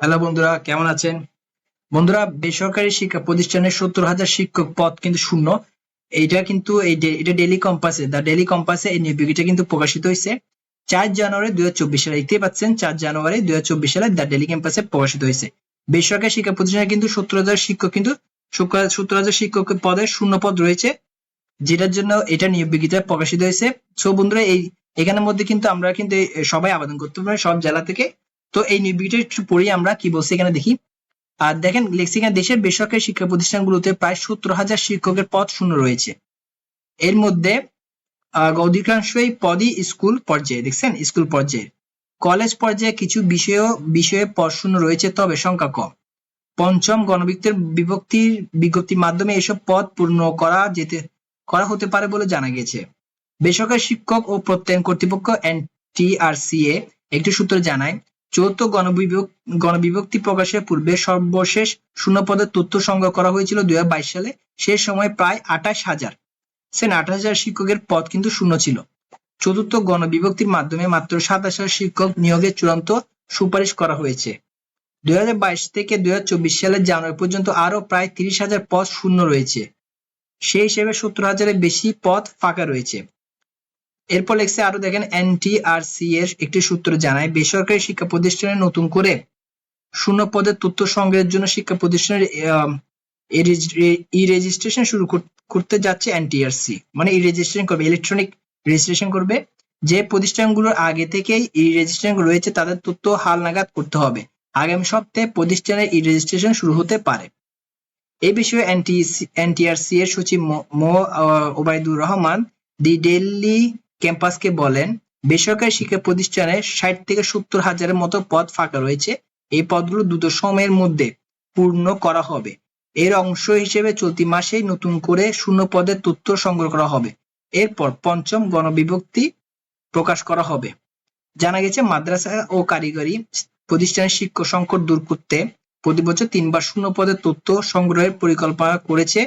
Hello বন্ধুরা, কেমন আছেন? বন্ধুরা, বেসরকারি শিক্ষা প্রতিষ্ঠানের সত্তর হাজার শিক্ষক পদ কিন্তু শূন্য। এইটা কিন্তু এই এটা ডেলি কম্পাসে দা ডেলি কম্পাসে এই নিয়োগটা কিন্তু প্রকাশিত হয়েছে। চার জানুয়ারি দুই হাজার চব্বিশ সালে, দেখতেই পাচ্ছেন, চার জানুয়ারি দুই হাজার চব্বিশ সালে দ্য ডেলি ক্যাম্পাসে প্রকাশিত হয়েছে। বেসরকারি শিক্ষা প্রতিষ্ঠানে কিন্তু সত্তর হাজার শিক্ষক কিন্তু সত্তর হাজার শিক্ষক পদের শূন্য পদ রয়েছে, যেটার জন্য এটা নিয়োগ বিজ্ঞপ্তি প্রকাশিত হয়েছে। সো বন্ধুরা, এই, এখানের মধ্যে কিন্তু আমরা কিন্তু সবাই আবেদন করতে পারি সব জেলা থেকে। তো এই বিজ্ঞপ্তি একটু পড়ি আমরা কি বলছি এখানে দেখি। আর দেখেন লেখছি এখানে দেশের বেসরকারি শিক্ষা প্রতিষ্ঠানগুলোতে প্রায় সত্তর হাজার শিক্ষকের পদ শূন্য রয়েছে। এর মধ্যে অধিকাংশই পদই স্কুল পর্যায়ে, দেখছেন? স্কুল পর্যায়ে। কলেজ পর্যায়ে কিছু বিষয়, বিষয়ে পদ শূন্য রয়েছে, তবে সংখ্যা কম। পঞ্চম গণবিজ্ঞপ্তির বিভক্তির বিজ্ঞপ্তির মাধ্যমে এসব পদ পূর্ণ করা যেতে, করা হতে পারে বলে জানা গেছে। বেসরকারি শিক্ষক ও প্রত্যয়ন কর্তৃপক্ষ এনটিআরসিএ একটি সূত্র জানায় গণবিভক গণবিভক্তি প্রকাশের পূর্বে সর্বশেষ শূন্য পদের তথ্য সংগ্রহ করা হয়েছিল দুই হাজার বাইশ সালে। সে সময় প্রায় আঠাশ হাজার। সেন আঠাশ হাজার শিক্ষকের পদ কিন্তু শূন্য ছিল। চতুর্থ গণবিভক্তির মাধ্যমে মাত্র সাতাশ হাজার শিক্ষক নিয়োগের চূড়ান্ত সুপারিশ করা হয়েছে। দুই হাজার বাইশ থেকে দুই হাজার চব্বিশ সালের জানুয়ারি পর্যন্ত আরও প্রায় তিরিশ হাজার পদ শূন্য রয়েছে। সেই হিসেবে সত্তর হাজারের বেশি পদ ফাঁকা রয়েছে। এরপর লেখছে আরও দেখেন এনটিআরসি এর একটি সূত্র জানায়, বেসরকারি শিক্ষা প্রতিষ্ঠানে নতুন করে শূন্য পদের তথ্য সংগ্রহের জন্য শিক্ষা প্রতিষ্ঠানের ই রেজিস্ট্রেশন শুরু করতে যাচ্ছে এনটিআরসি মানে ই রেজিস্ট্রেশন করবে, ইলেকট্রনিক রেজিস্ট্রেশন করবে। যে প্রতিষ্ঠানগুলোর আগে থেকেই ই রেজিস্ট্রেশন রয়েছে, তাদের তথ্য হালনাগাদ করতে হবে। আগামী সপ্তাহে প্রতিষ্ঠানের ই রেজিস্ট্রেশন শুরু হতে পারে। এই বিষয়ে এনটিআরসি এর সচিব মো ওবায়দুর রহমান, দি ডেইলি ক্যাম্পাসকে বলেন, বেসরকারি শিক্ষা প্রতিষ্ঠানে ষাট থেকে সত্তর হাজারের মতো পদ ফাঁকা রয়েছে। এই পদগুলো দ্রুত সময়ের মধ্যে পূর্ণ করা হবে। এর অংশ হিসেবে চলতি মাসেই নতুন করে শূন্য পদের তথ্য সংগ্রহ করা হবে। এরপর পঞ্চম গণবিভক্তি প্রকাশ করা হবে। জানা গেছে, মাদ্রাসা ও কারিগরি প্রতিষ্ঠানের শিক্ষক সংকট দূর করতে প্রতি বছর তিনবার শূন্য পদের তথ্য সংগ্রহের পরিকল্পনা করেছে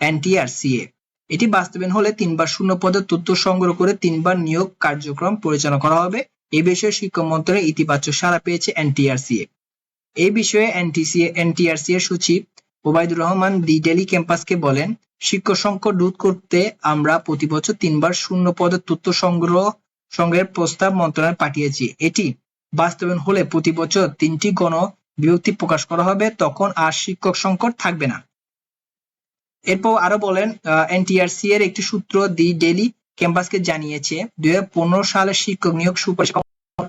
এনটিআরসিএ। এটি বাস্তবায়ন হলে তিনবার শূন্য পদের তথ্য সংগ্রহ করে তিনবার নিয়োগ কার্যক্রম পরিচালনা করা হবে। এ বিষয়ে শিক্ষা ইতিবাচক সাড়া পেয়েছে এনটিআরসিএ। এই বিষয়ে এনটিসিএ এনটিআরসি এর সচিব ওবায়দুর রহমান দি ডেলি ক্যাম্পাসকে বলেন, শিক্ষক সংকট দূর করতে আমরা প্রতি বছর তিনবার শূন্য পদের তথ্য সংগ্রহ, সংগ্রহের প্রস্তাব মন্ত্রণালয়ে পাঠিয়েছি। এটি বাস্তবায়ন হলে প্রতি বছর তিনটি গণ বিভক্তি প্রকাশ করা হবে, তখন আর শিক্ষক সংকট থাকবে না। এরপর আরও বলেন এনটিআরসি এর একটি সূত্র দি ডেলি ক্যাম্পাসকে জানিয়েছে দুই পনেরো সালে শিক্ষক নিয়োগ সুপারিশ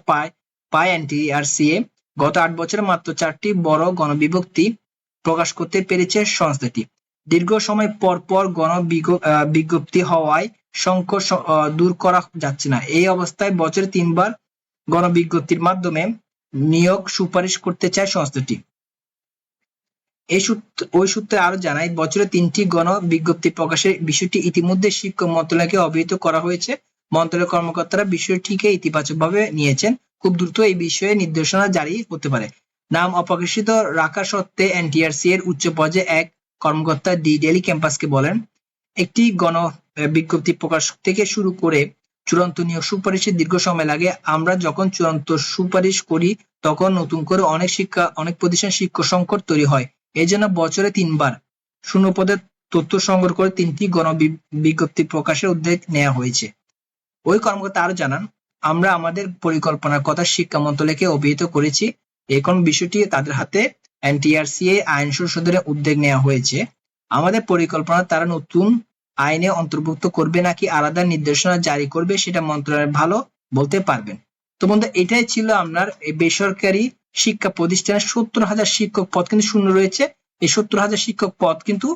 পায় পায় এনটিআরসিএ গত আট বছরে মাত্র চারটি বড় গণবিভক্তি প্রকাশ করতে পেরেছে সংস্থাটি। দীর্ঘ সময় পর পর গণ বিজ্ঞপ্তি হওয়ায় সংকট দূর করা যাচ্ছে না। এই অবস্থায় বছরে তিনবার গণবিজ্ঞপ্তির মাধ্যমে নিয়োগ সুপারিশ করতে চায় সংস্থাটি। এই সূত্র, ওই সূত্রে আরও জানায়, বছরে তিনটি গণ বিজ্ঞপ্তি প্রকাশের বিষয়টি ইতিমধ্যে শিক্ষা মন্ত্রণালয়কে অবহিত করা হয়েছে। মন্ত্রণালয়ের কর্মকর্তারা বিষয়টিকে ইতিবাচকভাবে নিয়েছেন। খুব দ্রুত এই বিষয়ে নির্দেশনা জারি হতে পারে। নাম অপ্রকাশিত রাখা সত্ত্বে এনটিআরসি এর উচ্চ পর্যায়ে এক কর্মকর্তা ডি ডেলি ক্যাম্পাসকে বলেন, একটি গণ বিজ্ঞপ্তি প্রকাশ থেকে শুরু করে চূড়ান্ত নিয়োগ সুপারিশের দীর্ঘ সময় লাগে। আমরা যখন চূড়ান্ত সুপারিশ করি, তখন নতুন করে অনেক শিক্ষা, অনেক প্রতিষ্ঠান শিক্ষক সংকট তৈরি হয়। এই জন্য বছরে তিনবার শূন্যপদের তথ্য সংগ্রহ করে তিনটি গণ বিজ্ঞপ্তি প্রকাশের উদ্যোগ নেওয়া হয়েছে। ওই কর্মকর্তা আরও জানান, আমরা আমাদের পরিকল্পনার কথা শিক্ষা মন্ত্রণালয়কে অভিহিত করেছি। এখন বিষয়টি তাদের হাতে এনটিআরসিএ আইন সংশোধনের উদ্যোগ নেওয়া হয়েছে। আমাদের পরিকল্পনা তারা নতুন আইনে অন্তর্ভুক্ত করবে নাকি আলাদা নির্দেশনা জারি করবে সেটা মন্ত্রণালয় ভালো বলতে পারবেন। তো বন্ধু, এটাই ছিল আপনার বেসরকারি শিক্ষা প্রতিষ্ঠানের সত্তর হাজার শিক্ষক পদ কিন্তু শূন্য রয়েছে। এই সত্তর হাজার শিক্ষক পদ কিন্তু,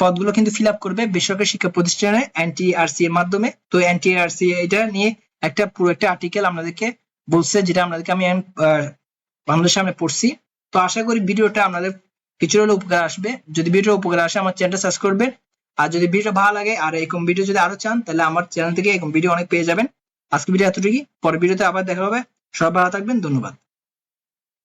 পদগুলো কিন্তু ফিল আপ করবে বেসরকারি শিক্ষা প্রতিষ্ঠানে এনটিআরসি এর মাধ্যমে। তো এনটিআরসি এটা নিয়ে একটা পুরো একটা আর্টিকেল আপনাদেরকে বলছে, যেটা আপনাদেরকে আমি আপনাদের সামনে পড়ছি। তো আশা করি ভিডিওটা আপনাদের কিছুটা হলেও উপকার আসবে। যদি ভিডিও উপকার আসে, আমার চ্যানেলটা সাবস্ক্রাইব করবেন। আর যদি ভিডিও ভালো লাগে, আর এরকম ভিডিও যদি আরও চান, তাহলে আমার চ্যানেল থেকে এরকম ভিডিও অনেক পেয়ে যাবেন। আজকে ভিডিও এতটুকুই। পরের ভিডিওতে আবার দেখা হবে। সবাই ভালো থাকবেন। ধন্যবাদ।